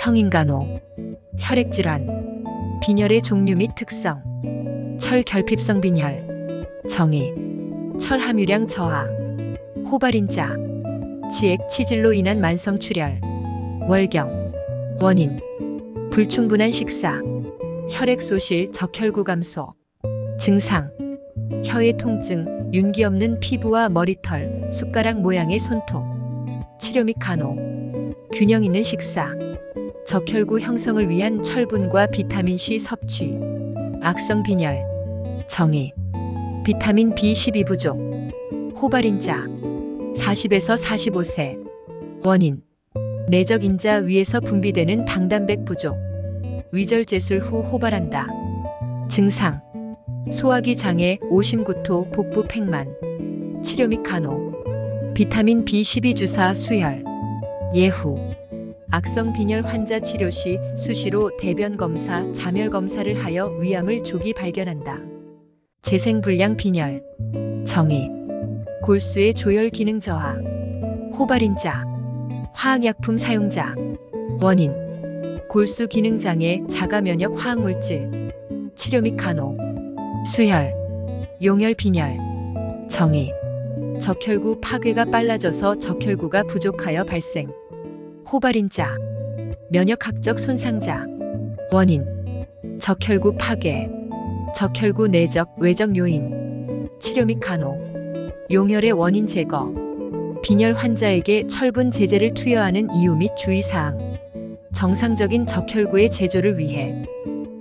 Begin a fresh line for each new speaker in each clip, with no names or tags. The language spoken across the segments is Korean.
성인간호, 혈액질환, 빈혈의 종류 및 특성, 철결핍성 빈혈, 정의, 철함유량 저하, 호발인자, 지액 치질로 인한 만성 출혈, 월경, 원인, 불충분한 식사, 혈액 소실 적혈구 감소, 증상, 혀의 통증, 윤기 없는 피부와 머리털, 숟가락 모양의 손톱, 치료 및 간호, 균형 있는 식사, 적혈구 형성을 위한 철분과 비타민C 섭취, 악성 빈혈, 정의, 비타민 B12 부족, 호발인자, 40에서 45세, 원인, 내적 인자 위에서 분비되는 방단백 부족, 위절제술 후 호발한다, 증상, 소화기 장애, 오심구토, 복부 팽만, 치료 및 간호, 비타민 B12 주사 수혈, 예후, 악성 빈혈 환자 치료 시 수시로 대변 검사, 자멸 검사를 하여 위암을 조기 발견한다. 재생불량 빈혈, 정의, 골수의 조혈 기능 저하, 호발인자, 화학약품 사용자, 원인, 골수 기능 장애, 자가 면역 화학 물질, 치료 및 간호, 수혈, 용혈 빈혈, 정의, 적혈구 파괴가 빨라져서 적혈구가 부족하여 발생, 호발인자, 면역학적 손상자, 원인, 적혈구 파괴, 적혈구 내적 외적 요인, 치료 및 간호, 용혈의 원인 제거, 빈혈 환자에게 철분 제제를 투여하는 이유 및 주의사항, 정상적인 적혈구의 제조를 위해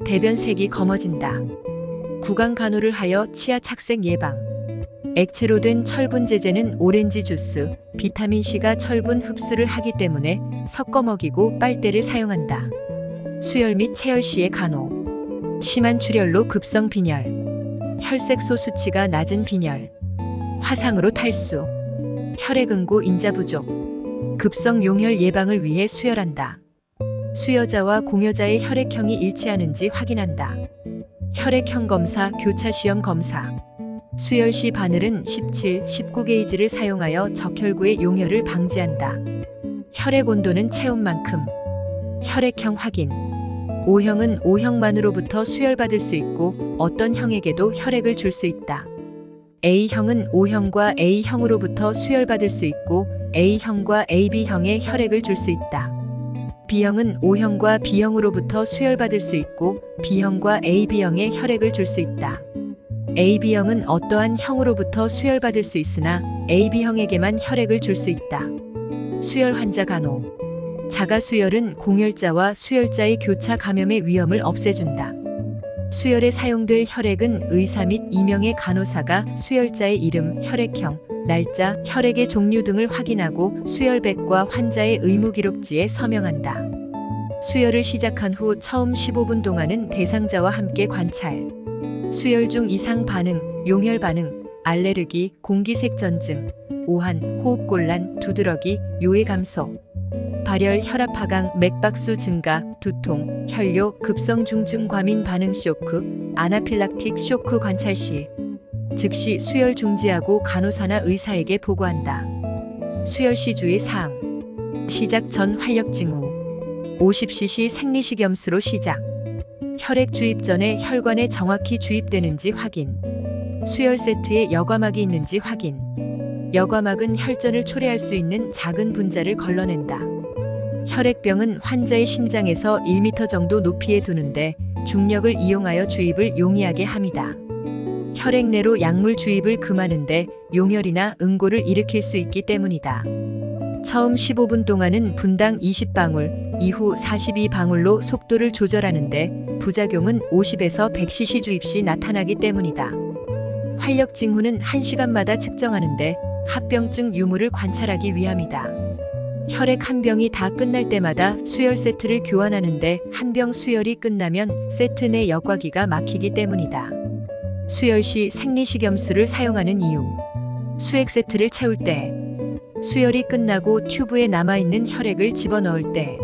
대변색이 검어진다. 구강 간호를 하여 치아 착색 예방. 액체로 된 철분 제제는 오렌지 주스, 비타민 C가 철분 흡수를 하기 때문에 섞어 먹이고 빨대를 사용한다. 수혈 및 체열 시의 간호. 심한 출혈로 급성 빈혈. 혈색소 수치가 낮은 빈혈. 화상으로 탈수. 혈액응고 인자 부족. 급성 용혈 예방을 위해 수혈한다. 수여자와 공여자의 혈액형이 일치하는지 확인한다. 혈액형 검사, 교차 시험 검사. 수혈 시 바늘은 17, 19게이지를 사용하여 적혈구의 용혈을 방지한다. 혈액 온도는 체온만큼. 혈액형 확인. O형은 O형만으로부터 수혈받을 수 있고 어떤 형에게도 혈액을 줄 수 있다. A형은 O형과 A형으로부터 수혈받을 수 있고 A형과 AB형에 혈액을 줄 수 있다. B형은 O형과 B형으로부터 수혈받을 수 있고 B형과 AB형에 혈액을 줄 수 있다. AB형은 어떠한 형으로부터 수혈받을 수 있으나 AB형에게만 혈액을 줄 수 있다. 수혈 환자 간호. 자가 수혈은 공혈자와 수혈자의 교차 감염의 위험을 없애준다. 수혈에 사용될 혈액은 의사 및 이명의 간호사가 수혈자의 이름, 혈액형, 날짜, 혈액의 종류 등을 확인하고 수혈백과 환자의 의무 기록지에 서명한다. 수혈을 시작한 후 처음 15분 동안은 대상자와 함께 관찰. 수혈 중 이상 반응, 용혈 반응, 알레르기, 공기색전증, 오한, 호흡곤란, 두드러기, 요해 감소, 발열, 혈압 하강, 맥박수 증가, 두통, 혈뇨, 급성 중증 과민 반응 쇼크, 아나필락틱 쇼크 관찰 시 즉시 수혈 중지하고 간호사나 의사에게 보고한다. 수혈 시 주의 사항. 시작 전 활력 징후. 50cc 생리식염수로 시작. 혈액 주입 전에 혈관에 정확히 주입되는지 확인. 수혈 세트에 여과막이 있는지 확인. 여과막은 혈전을 초래할 수 있는 작은 분자를 걸러낸다. 혈액병은 환자의 심장에서 1m 정도 높이에 두는데 중력을 이용하여 주입을 용이하게 합니다. 혈액 내로 약물 주입을 금하는데 용혈이나 응고를 일으킬 수 있기 때문이다. 처음 15분 동안은 분당 20방울, 이후 42방울로 속도를 조절하는데 부작용은 50에서 100cc 주입 시 나타나기 때문이다. 활력 징후는 1시간마다 측정하는데 합병증 유무를 관찰하기 위함이다. 혈액 한 병이 다 끝날 때마다 수혈 세트를 교환하는데 한 병 수혈이 끝나면 세트 내 여과기가 막히기 때문이다. 수혈 시 생리식염수를 사용하는 이유. 수액 세트를 채울 때, 수혈이 끝나고 튜브에 남아있는 혈액을 집어넣을 때,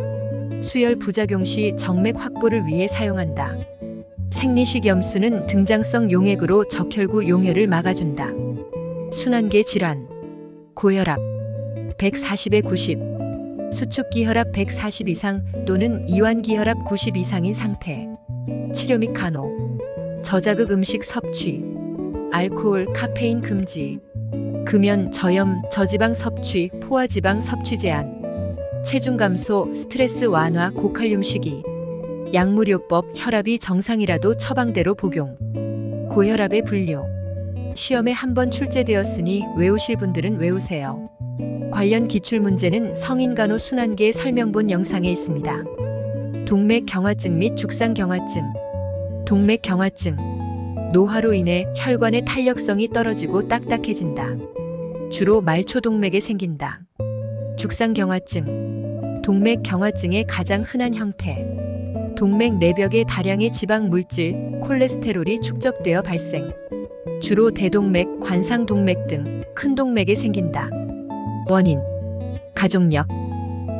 수혈 부작용 시 정맥 확보를 위해 사용한다. 생리식 염수는 등장성 용액으로 적혈구 용혈을 막아준다. 순환계 질환, 고혈압, 140에 90, 수축기 혈압 140 이상 또는 이완기 혈압 90 이상인 상태. 치료 및 간호. 저자극 음식 섭취. 알코올, 카페인 금지. 금연, 저염, 저지방 섭취, 포화지방 섭취 제한. 체중 감소, 스트레스 완화, 고칼륨 식이. 약물요법, 혈압이 정상이라도 처방대로 복용. 고혈압의 분류. 시험에 한번 출제되었으니 외우실 분들은 외우세요. 관련 기출 문제는 성인 간호 순환계 설명본 영상에 있습니다. 동맥 경화증 및 죽상 경화증. 동맥 경화증. 노화로 인해 혈관의 탄력성이 떨어지고 딱딱해진다. 주로 말초동맥에 생긴다. 죽상 경화증. 동맥 경화증의 가장 흔한 형태. 동맥 내벽에 다량의 지방 물질, 콜레스테롤이 축적되어 발생. 주로 대동맥, 관상동맥 등 큰 동맥에 생긴다. 원인. 가족력.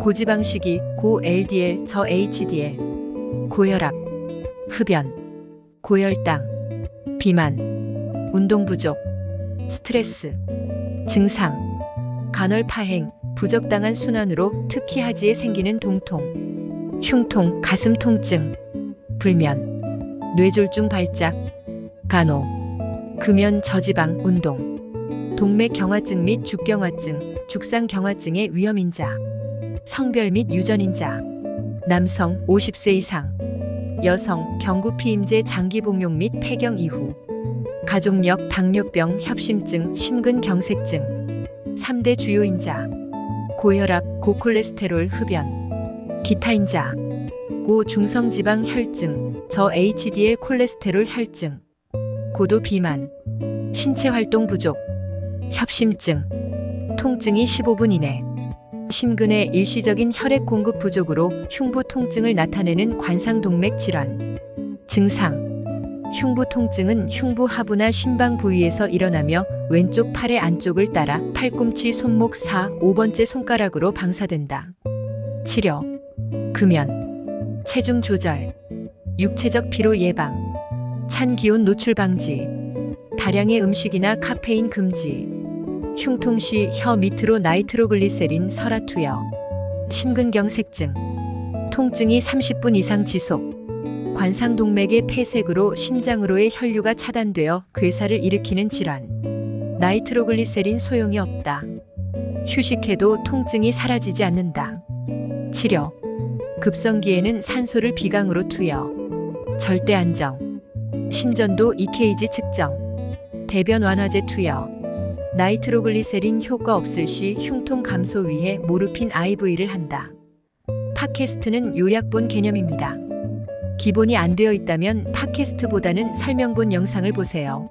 고지방 식이 고 LDL 저 HDL 고혈압. 흡연. 고혈당. 비만. 운동 부족. 스트레스. 증상. 간헐 파행 부적당한 순환으로 특히 하지에 생기는 동통 흉통 가슴 통증 불면 뇌졸중 발작 간호 금연 저지방 운동 동맥 경화증 및 죽경화증 죽상 경화증의 위험인자, 성별 및 유전인자, 남성 50세 이상, 여성 경구 피임제 장기 복용 및 폐경 이후, 가족력 당뇨병 협심증 심근경색증, 3대 주요인자, 고혈압 고콜레스테롤 흡연, 기타인자, 고중성지방 혈증, 저 HDL 콜레스테롤 혈증, 고도 비만, 신체 활동 부족, 협심증, 통증이 15분 이내. 심근의 일시적인 혈액 공급 부족으로 흉부 통증을 나타내는 관상동맥 질환. 증상. 흉부 통증은 흉부 하부나 심방 부위에서 일어나며 왼쪽 팔의 안쪽을 따라 팔꿈치 손목 4, 5번째 손가락으로 방사된다. 치료. 금연. 체중 조절. 육체적 피로 예방. 찬 기온 노출 방지. 다량의 음식이나 카페인 금지. 흉통 시 혀 밑으로 나이트로글리세린 설화 투여, 심근경색증, 통증이 30분 이상 지속, 관상동맥의 폐색으로 심장으로의 혈류가 차단되어 괴사를 일으키는 질환, 나이트로글리세린 소용이 없다. 휴식해도 통증이 사라지지 않는다. 치료, 급성기에는 산소를 비강으로 투여, 절대 안정, 심전도 EKG 측정, 대변 완화제 투여, 나이트로글리세린 효과 없을 시 흉통 감소 위해 모르핀 IV를 한다. 팟캐스트는 요약본 개념입니다. 기본이 안 되어 있다면 팟캐스트보다는 설명본 영상을 보세요.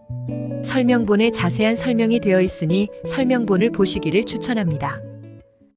설명본에 자세한 설명이 되어 있으니 설명본을 보시기를 추천합니다.